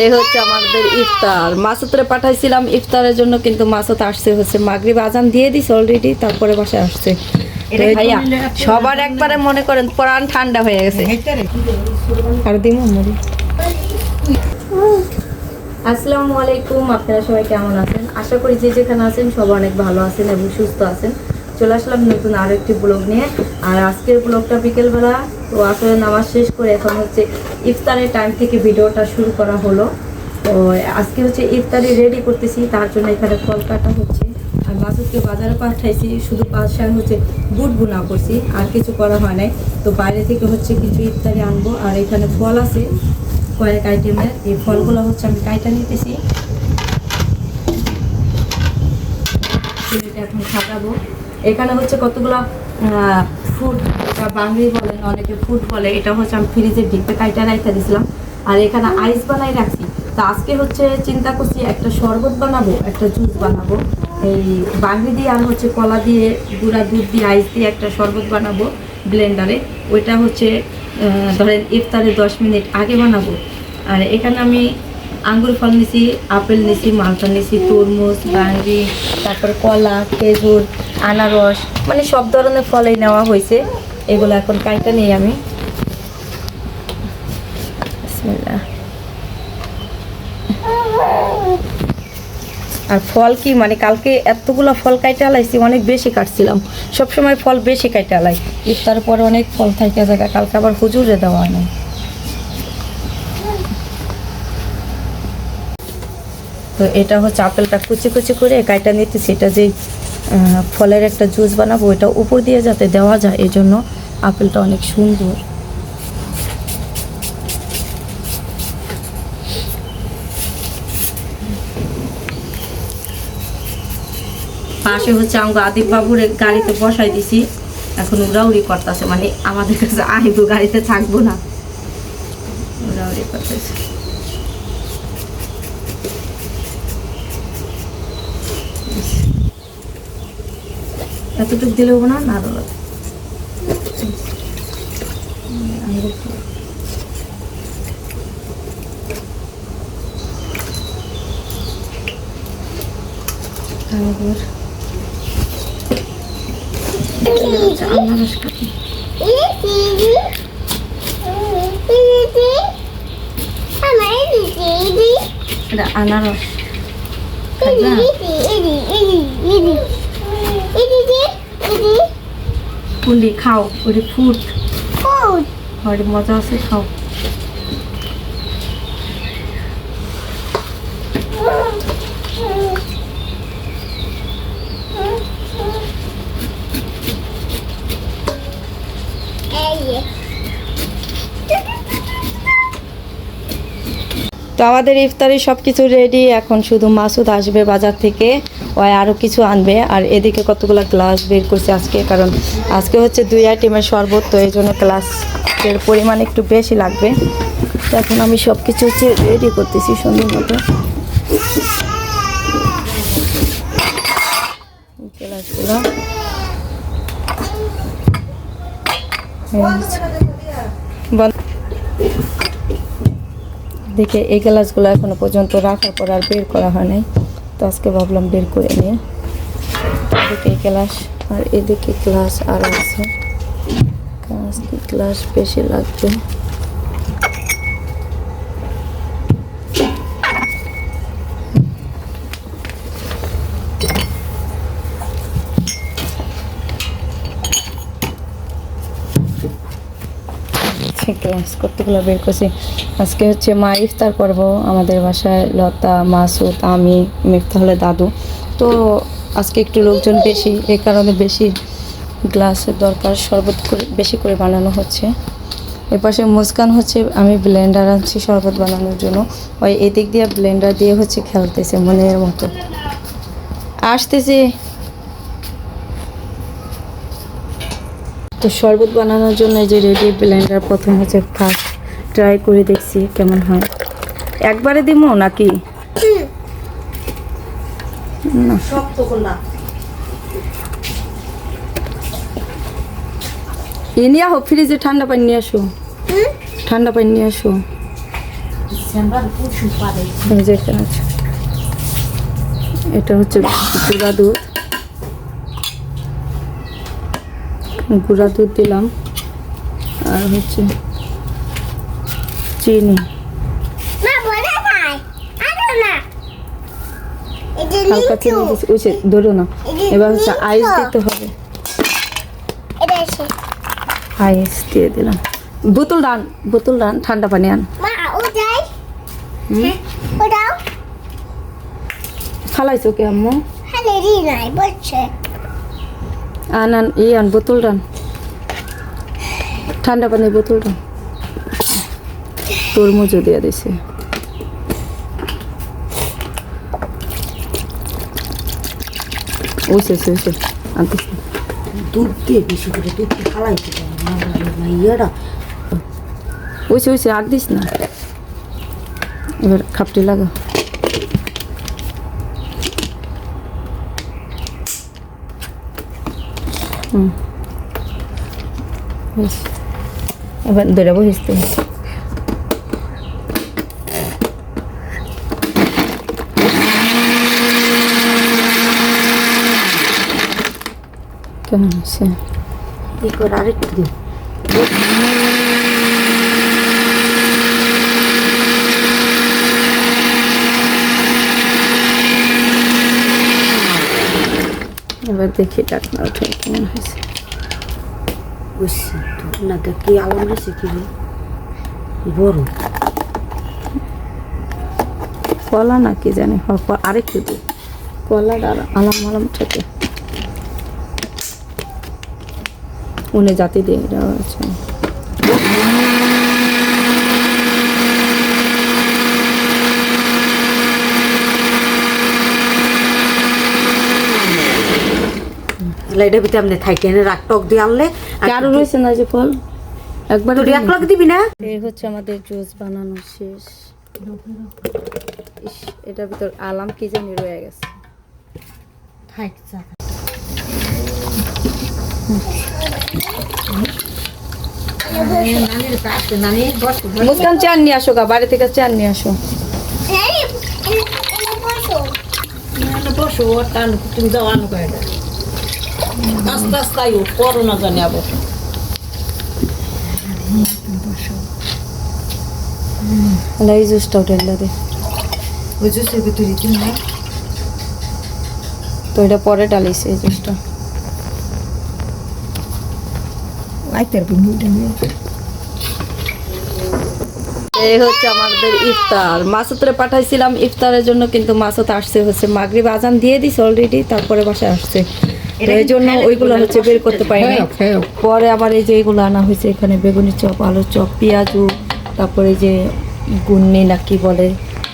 এই হচ্ছে আমাদের ইফতার। পাঠাইছিলাম ইফতারের জন্য কিন্তু মাসুদ আসছে হচ্ছে মাগরিব আজান দিয়ে দিছে অলরেডি তারপরে বাসায় আসছে। ভাইয়া সবার একবারে মনে করেন প্রাণ ঠান্ডা হয়ে গেছে। আর দিম আসসালামু আলাইকুম আপনারা সবাই কেমন আছেন? আশা করি যে যেখানে আছেন সবাই অনেক ভালো আছেন এবং সুস্থ আছেন। চলে আসলাম নতুন আরও একটি ব্লগ নিয়ে। আর আজকের ব্লগটা বিকেলবেলা, তো আসলে নামাজ শেষ করে এখন হচ্ছে ইফতারের টাইম থেকে ভিডিওটা শুরু করা হলো। তো আজকে হচ্ছে ইফতারি রেডি করতেছি, তার জন্য এখানে ফল কাটা হচ্ছে। আর মাসুদকে বাজারে পাঠাইছি, শুধু পাশায় হচ্ছে বুট বুনা করছি, আর কিছু করা হয় নাই। তো বাইরে থেকে হচ্ছে কিছু ইফতারি আনব, আর এখানে ফল আছে, কয়েক আইটেমের। এই ফলগুলো হচ্ছে আমি কাইটা নিতেছি। এখন খাটাবো এখানে হচ্ছে কতগুলো ফুড এটা বাঙালি বলেন অনেকে ফুড বলে, এটা হচ্ছে আমি ফ্রিজের ডিপে কাইটা রাইতে দিয়েছিলাম আর এখানে আইস বানাই রাখছি। তো আজকে হচ্ছে চিন্তা করছি একটা শরবত বানাবো, একটা জুস বানাবো। এই বাঙালি দিয়ে আর হচ্ছে কলা দিয়ে, গুঁড়া দুধ দিয়ে আইস দিয়ে একটা শরবত বানাবো ব্লেন্ডারে ওইটা হচ্ছে ধরেন ইফতারে দশ মিনিট আগে বানাবো। আর এখানে আমি আঙ্গুর ফল নিছি, আপেল নিছি, মালটা নিছি, তরমুজ বাঙ্গি তারপরে কলা, খেজুর, আনারস মানে সব ধরনের ফলই নেওয়া হয়েছে। এগুলো এখন কাইটা নেই আমি। আর ফল কি মানে কালকে এতগুলো ফল কাইটা আলাইছি, অনেক বেশি কাটছিলাম। সবসময় ফল বেশি কাইটা আলাই। ইফতার পরে অনেক ফল থাকে জায়গা, কালকে আবার হুজুরে দেওয়া হয় তো এটা হচ্ছে আপেলটা কুচি কুচি করে কাইটা নিতেছি এটা যে ফলের একটা জুস বানাবো এটা উপর দিয়ে যাতে দেওয়া যায় এই জন্য আপেলটা অনেক সুন্দর। পাশে হচ্ছে আমাকে আদিপ বাবুর গাড়িতে বসাই দিছি। এখন উড়াউড়ি করতেছে মানে আমাদের কাছে আইব, গাড়িতে থাকব না। উড়াউড়ি করতেছে এতটুকু দিলেও না না আরও লাগবে। আঙ্গুর আচ্ছা, আনারস কাটি। এটা আনারস খাইবা? কুন্ডি খাও ওটি ফুট। ওটি মজা আছে খাও। তো আমাদের ইফতারি সব কিছু রেডি এখন শুধু মাসুদ আসবে বাজার থেকে। ওই আরও কিছু আনবে। আর এদিকে কতগুলো গ্লাস বের করছে আজকে, কারণ আজকে হচ্ছে দুই আইটেমের শরবত, তো এই জন্য গ্লাসের পরিমাণ একটু বেশি লাগবে। এখন আমি সব কিছু হচ্ছে রেডি করতেছি সুন্দর মতো। দেখে এই গ্লাসগুলো এখনও পর্যন্ত রাখার পর আর বের করা হয় নাই। তো আজকে ভাবলাম বের করে নিয়ে এদিকে ক্লাস আর এদিকে ক্লাস আর আছে। আজকে ক্লাস বেশি লাগবে। ক্লাস কতগুলো বের করছি। আজকে হচ্ছে মা ইফতার করব, আমাদের বাসায় লতা, মাসুদ, আমি মিফতা হলে দাদু। তো আজকে একটু লোকজন বেশি, এ কারণে বেশি গ্লাসের দরকার, শরবত করে, বেশি করে বানানো হচ্ছে। এর পাশে মুস্কান হচ্ছে, আমি ব্লেন্ডার আনছি শরবত বানানোর জন্য। ওই এদিক দিয়ে ব্লেন্ডার দিয়ে হচ্ছে খেলতেছে মনের মতো। আসতেছে। তো শরবত বানানোর জন্য যে রেডি ব্লেন্ডার প্রথম হচ্ছে ফার্স্ট ট্রাই করে দেখছি কেমন হয়। একবারে দিমো নাকি? নিয়ে আহো ফ্রিজে ঠান্ডা পানি নিয়ে আসো। ঠান্ডা পানি নিয়ে আসো। এটা হচ্ছে গুঁড়া দুধ। গুঁড়া দুধ দিলাম। আর হচ্ছে চিনি। হালকা চিনি দিচ্ছি ধরো না। এবার হচ্ছে আইস দিতে হবে। আইস দিয়ে দিলাম। বোতল ডান বোতল ডান ঠান্ডা পানি আন। ওটাই ফালাইছো কে আম্মু? রি নাই বলছে। আন আন ই আন বোতল ডান ঠান্ডা পানি বোতল ডান তরমুজও দিয়ে দিছে। ওইসে ওইসে আনতেছি। দুধ দিয়ে বেশি করে? দুধ ইয়েটা। ওইসে ওইসে আর দিস না। এবার খাপটি লাগা হুম বেশ। এবার বসিস তুই। কেমন আছে আরেকটু দিন এবার দেখি ডাকনা উঠে কেমন হয়েছে। বুঝছি না কি আলাম রয়েছে কি বড়। কলা না কি জানি আরেকটু দিই কলা আর আলাম আলাম থেকে। উনি জাতি দিয়ে এটা আছে লাইটের ভিতরে আপনি থাইকে এনে রাখ টক দিয়ে আনলে রয়েছে না যে ফল? একবার তোর এক লাখ দিবি না? এই হচ্ছে আমাদের জুস বানানো শেষ। ইস, এটার ভিতর আলাম কি জানি রয়ে গেছে। থাক যা মুস্কান চান নিয়ে আসো গা বাড়ি থেকে চান নিয়ে আসো। বসো। টান তুমি যাও আনো করে আস্তে আস্তে আইও করোনা জানি আবার জুসটা উঠে দে। ওই জুসের ভিতরে দিন না তো এটা পরে ডালিছে এই জুসটা। বিন্দুটা নিয়ে। এই হচ্ছে আমাদের ইফতার। মাসুতরে পাঠাইছিলাম ইফতারের জন্য কিন্তু মাসুত আসছে হচ্ছে মাগরিব আজান দিয়ে দিছে অলরেডি তারপরে বাসায় আসছে। তো এই জন্য ওইগুলো হচ্ছে বের করতে পারিনি পরে? আবার এই যে এগুলো আনা হয়েছে এখানে বেগুনি চপ আলুর চপ পেঁয়াজু তারপরে যে গুন্নি না কি বলে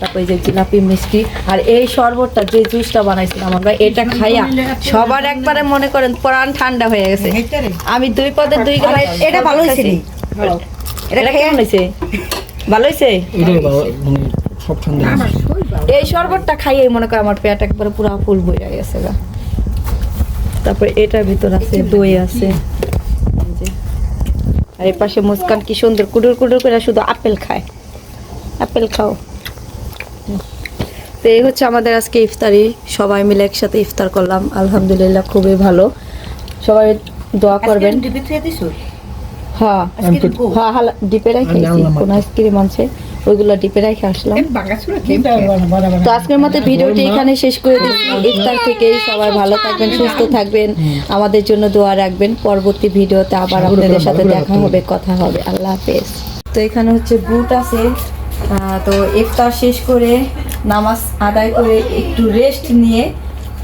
তারপরে যে জিলাপি মিষ্টি। আর এই শরবতটা যে জুসটা বানাইছিলাম আমরা এটা খাইয়া সবার একবারে মনে করেন প্রাণ ঠান্ডা হয়ে গেছে। আমি দুই পদের দুই এটা ভালো হয়েছে এটা কেমন হয়েছে? ভালো হয়েছে? মানে সব ঠান্ডা এই শরবতটা খাইয়ে মনে কর আমার পেট একবারে পুরো ফুল বইয়া গেছে গা। তারপরে এটার ভিতর আছে দই আছে। আর এই পাশে মুস্কান কি সুন্দর কুডুর কুডুর করে শুধু আপেল খায়। আপেল খাও। তো এই হচ্ছে আমাদের আজকে ইফতারি। সবাই মিলে একসাথে ইফতার করলাম। আলহামদুলিল্লাহ খুবই ভালো। সবাই দোয়া করবেন। হ্যাঁ। হ্যাঁ হালা ডিপে রাখে কোন আইসক্রিম আছে ওইগুলো ডিপে রেখে আসলাম। তো আজকের মতো ভিডিওটি এখানে শেষ করে দিচ্ছি। ইফতার থেকেই সবাই ভালো থাকবেন সুস্থ থাকবেন। আমাদের জন্য দোয়া রাখবেন। পরবর্তী ভিডিওতে আবার আপনাদের সাথে দেখা হবে কথা হবে। আল্লাহ হাফেজ। তো এখানে হচ্ছে বুট আছে। আহ, তো ইফতার শেষ করে নামাজ আদায় করে একটু রেস্ট নিয়ে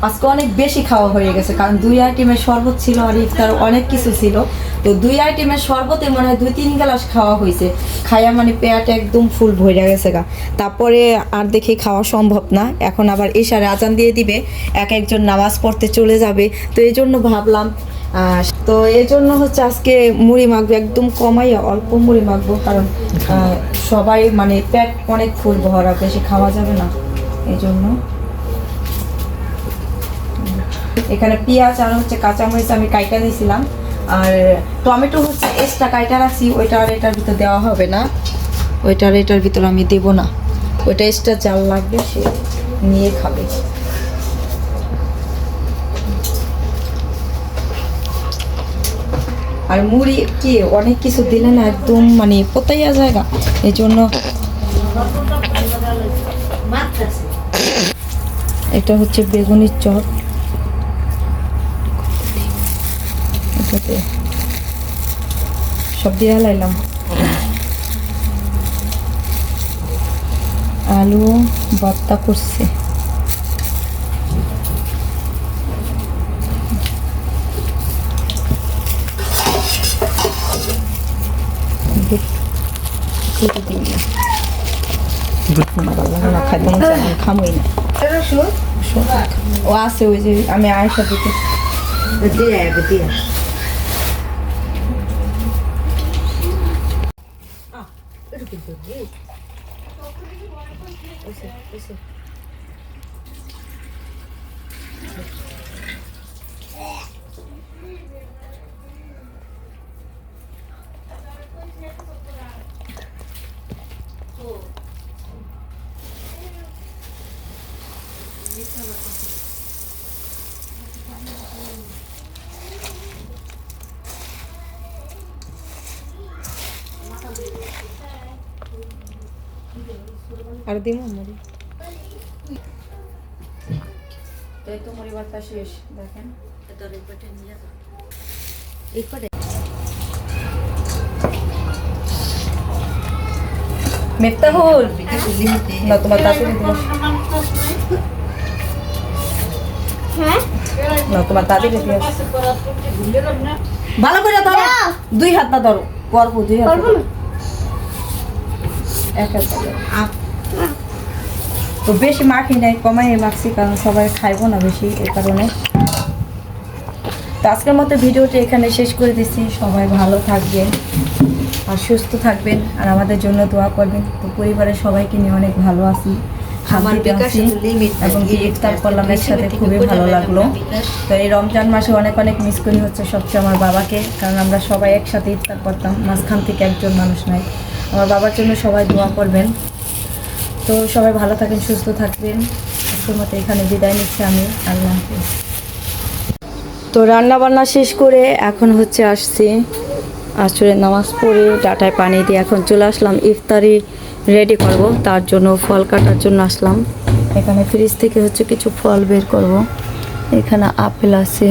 আজকে অনেক বেশি খাওয়া হয়ে গেছে, কারণ দুই আইটেমের শরবত ছিল আর ইফতার অনেক কিছু ছিল। তো দুই আইটেমের শরবতে মনে হয় দুই তিন গ্লাস খাওয়া হয়েছে। খাইয়া মানে পেট একদম ফুল ভরে গেছে গা। তারপরে আর দেখি খাওয়া সম্ভব না। এখন আবার এশারে আজান দিয়ে দিবে, এক একজন নামাজ পড়তে চলে যাবে। তো এই জন্য ভাবলাম তো এই জন্য হচ্ছে আজকে মুড়ি মাখবো, একদম কমাইয়া অল্প মুড়ি মাখবো, কারণ সবাই মানে পেট অনেক ফুল ভরা, বেশি খাওয়া যাবে না। এই জন্য এখানে পেঁয়াজ আর হচ্ছে কাঁচামরিচ আমি কাইটা দিয়েছিলাম। আর টমেটো হচ্ছে এক্সট্রা কাইটা রাখছি, ওইটা আর এটার ভিতর দেওয়া হবে না। ওইটা আর এটার ভিতর আমি দেবো না। ওইটা এক্সট্রা চাল লাগবে, সে নিয়ে খাবে। আর মুড়ি কি, অনেক কিছু দিলে না একদম মানে পোতাইয়া জায়গা এই জন্য এটা হচ্ছে বেগুনির চপ। এটাতে সব দিয়ে লাইলাম আলু ভর্তা করছে। খামই না। ও আছে ওই যে আমি আয়সা দিতে। আর দিব মুড়ি এই তো মুড়ি ভাতটা শেষ দেখেন মেফতাহুল না তোমার তাড়াতাড়ি দিবস হ্যাঁ না তোমার তাড়াতাড়ি দিবস ভালো করে ধরো। দুই হাত না ধরো। করব দুই হাত এক হাত তো বেশি মাখি নাই কমাই মাখছি কারণ সবাই খাইবো না বেশি এই কারণে। তো আজকের মতো ভিডিওটি এখানে শেষ করে দিচ্ছি। সবাই ভালো থাকবেন আর সুস্থ থাকবেন। আর আমাদের জন্য দোয়া করবেন। তো পরিবারের সবাইকে নিয়ে অনেক ভালো আছি। শান্তিতে আছি লিমিট এবং কি ইফতার করলাম একসাথে খুবই ভালো লাগল। তো এই রমজান মাসে অনেক অনেক মিস করি হচ্ছে সবচেয়ে আমার বাবাকে কারণ আমরা সবাই একসাথে ইফতার করতাম। মাঝখান থেকে একজন মানুষ নাই। আমার বাবার জন্য সবাই দোয়া করবেন। তো সবাই ভালো থাকেন সুস্থ থাকবেন। আজকের মতো এখানে বিদায় নিচ্ছি আমি। আল্লাহ হাফিজ। তো রান্না বান্না শেষ করে এখন হচ্ছে আসছি। আসলে নামাজ পড়ে ডাটায় পানি দিয়ে এখন চলে আসলাম ইফতারি রেডি করব। তার জন্য ফল কাটার জন্য আসলাম। এখানে ফ্রিজ থেকে হচ্ছে কিছু ফল বের করব। এখানে আপেল আছে,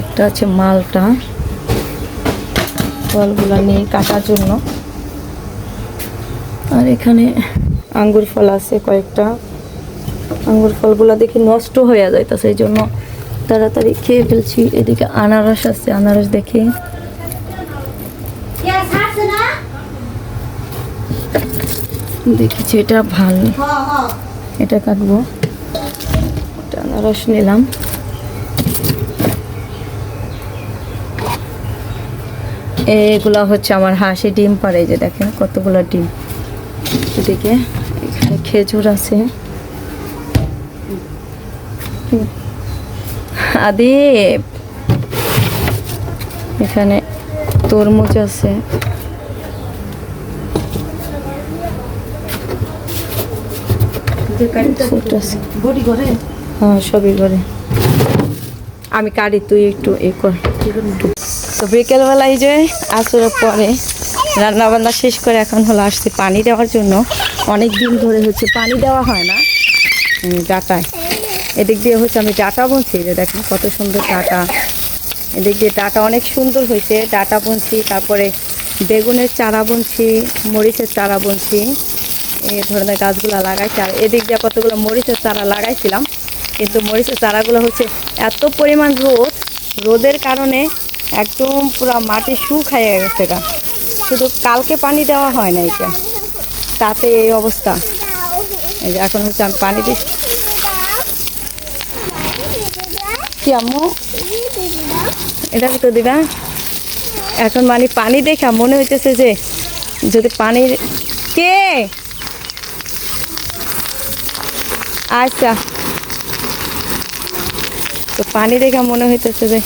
একটা আছে মালটা। ফলগুলো নিয়ে কাটার জন্য। আর এখানে আঙ্গুর ফল আছে কয়েকটা। আঙ্গুর ফলগুলো দেখি নষ্ট হয়ে যায় তো সেই জন্য তাড়াতাড়ি খেয়ে ফেলছি। এদিকে আনারস আছে, আনারস দেখি। দেখেছি, এটা ভালো। এটা কাটবো। এটা আনারস নিলাম। এগুলা হচ্ছে আমার হাসি ডিম পারে যে দেখেন কতগুলো ডিম। এদিকে এখানে খেজুর আছে। আদিব, এখানে তরমুজ আছে। আছে। হ্যাঁ সবই আমি কাটি তুই একটু এ কর। তো বিকেলবেলা এই যে আসরের পরে রান্না বান্না শেষ করে এখন হলো আসছে পানি দেওয়ার জন্য। অনেক দিন ধরে হচ্ছে পানি দেওয়া হয় না। ডাটায়। এদিক দিয়ে হচ্ছে আমি ডাটা বুনছি যে দেখেন কত সুন্দর ডাটা। এদিক দিয়ে ডাটা অনেক সুন্দর হয়েছে। ডাটা বুনছি তারপরে বেগুনের চারা বুনছি মরিচের চারা বুনছি। এই ধরনের গাছগুলো লাগাইছি। আর এদিক দিয়ে কতগুলো মরিচের চারা লাগাইছিলাম। কিন্তু মরিচের চারাগুলো হচ্ছে এত পরিমাণ রোদ, রোদের কারণে একদম পুরো মাটি শুকাইয়ে গেছে গা। শুধু কালকে পানি দেওয়া হয় না এটা তাতে এই অবস্থা। এই যে এখন হচ্ছে আমি পানি দিচ্ছি। কি আম্মু? এটা তো দিবা? এখন মানে পানি দেখা মনে হইতেছে যে যদি পানির কে? আচ্ছা। তো পানি দেখে মনে হইতেছে যে,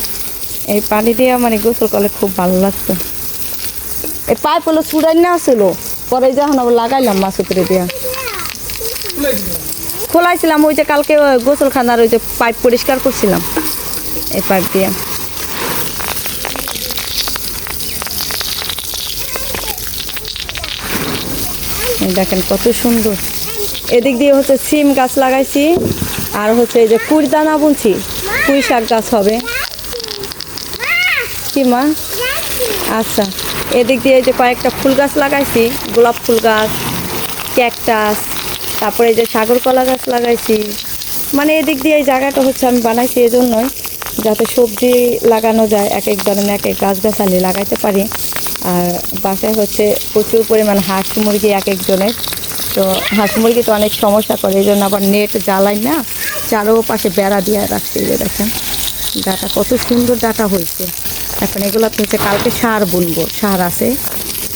এই পানি দিয়ে মানে গোসল করলে খুব ভালো লাগতো এই পাইপ হলো চুড়াই না আসলো পরে যখন আবার লাগাইলাম উপরে দিয়া। খোলাইছিলাম ওই যে কালকে গোসলখানার ওই যে পাইপ পরিষ্কার করছিলাম, এই পাইপ দিয়ে। দেখেন কত সুন্দর। এদিক দিয়ে হচ্ছে সিম গাছ লাগাইছি, আর হচ্ছে এই যে কুড়ি দানা বুনছি। পুঁই শাক গাছ হবে। কি মা? আচ্ছা এদিক দিয়ে এই যে কয়েকটা ফুল গাছ লাগাইছি, গোলাপ ফুল গাছ, ক্যাকটাস, তারপরে যে সাগর কলা গাছ লাগাইছি। মানে এদিক দিয়ে এই জায়গাটা হচ্ছে আমি বানাইছি এই জন্যই যাতে সবজি লাগানো যায় এক এক ধরনের এক এক গাছগাছালি লাগাইতে পারি। আর বাসায় হচ্ছে প্রচুর পরিমাণ হাঁস মুরগি এক একজনের তো হাঁস মুরগি তো অনেক সমস্যা করে, এই জন্য আবার নেট জ্বালাই না চারো পাশে বেড়া দিয়ে রাখছি এই যে দেখেন। ডাটা কত সুন্দর ডাটা হয়েছে। এখন এগুলো হচ্ছে কালকে সার বুনবো, সার আছে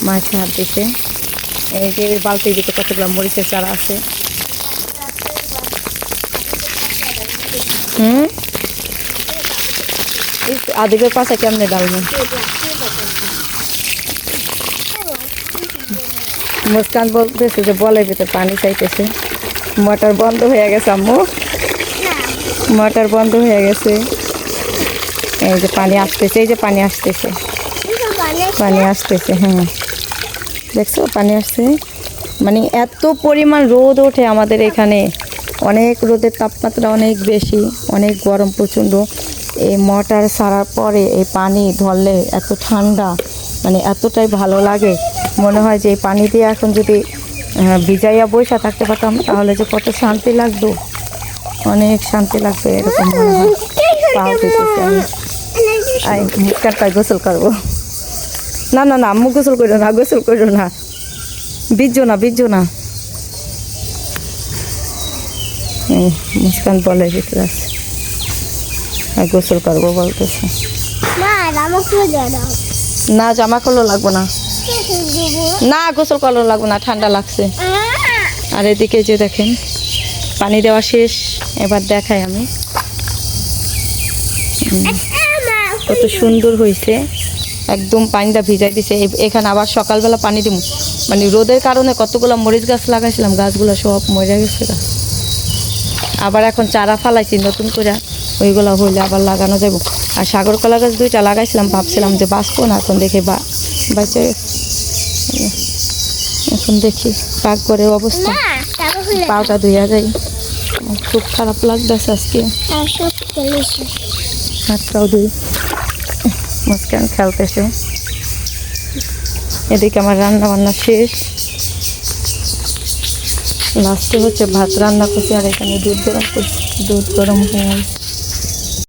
মা সার দিছে। এই যে বালতি দিকে কতগুলো মরিচের চারা আছে। হুম? আদিবের পাশে কেমনে ডালবেন মুস্কান বলতেছে যে বলের ভিতরে পানি চাইতেছে। মোটর বন্ধ হয়ে গেছে, আম্মু। মোটর বন্ধ হয়ে গেছে। এই যে পানি আসতেছে, এই যে পানি আসতেছে। পানি আসতেছে হ্যাঁ। দেখছ, পানি আসছে। মানে এত পরিমাণ রোদ ওঠে আমাদের এখানে। অনেক রোদের তাপমাত্রা অনেক বেশি, অনেক গরম প্রচণ্ড। এই মোটর সারার পরে এই পানি ধরলে এত ঠান্ডা মানে এতটাই ভালো লাগে। মনে হয় যে এই পানি দিয়ে এখন যদি ভিজাইয়া বসে থাকতে পারতাম তাহলে যে কত শান্তি লাগতো। অনেক শান্তি লাগতো এরকম মনে হয়। পাও দিতেছে আমি। আই গোসল করব। না না না আম্মু গোসল করো না গোসল করো না। বিজো না বিজো না। মুস্কান বলে ভিতরে আছে। আর গোসল করব বলতেছে। না জামা কালো লাগবো না। না, গোসল কালো লাগবো না, ঠান্ডা লাগছে। আর এদিকে যে দেখেন, পানি দেওয়া শেষ, এবার দেখাই আমি। কত সুন্দর হয়েছে। একদম পানিটা ভিজাই দিছে। এখানে আবার সকালবেলা পানি দিব মানে রোদের কারণে কতগুলো মরিচ গাছ লাগাইছিলাম, গাছগুলো সব মরে গেছে আবার এখন চারা ফালাইছি, নতুন করে ওইগুলো হইলে আবার লাগানো যাব আর সাগর কলা গাছ দুইটা লাগাইছিলাম, ভাবছিলাম যে বাঁচবো না, এখন দেখে বা বাঁচে। এখন দেখি পাক করে অবস্থা পাওটা ধুইয়া যাই। খুব খারাপ লাগতেছে আজকে। হাতটাও ধুই। মুস্কান খেলতেছে। এদিকে আমার রান্না বান্না শেষ। লাস্টে হচ্ছে ভাত রান্না করছি আর এখানে দুধ গরম করছি। দুধ গরম হয়ে।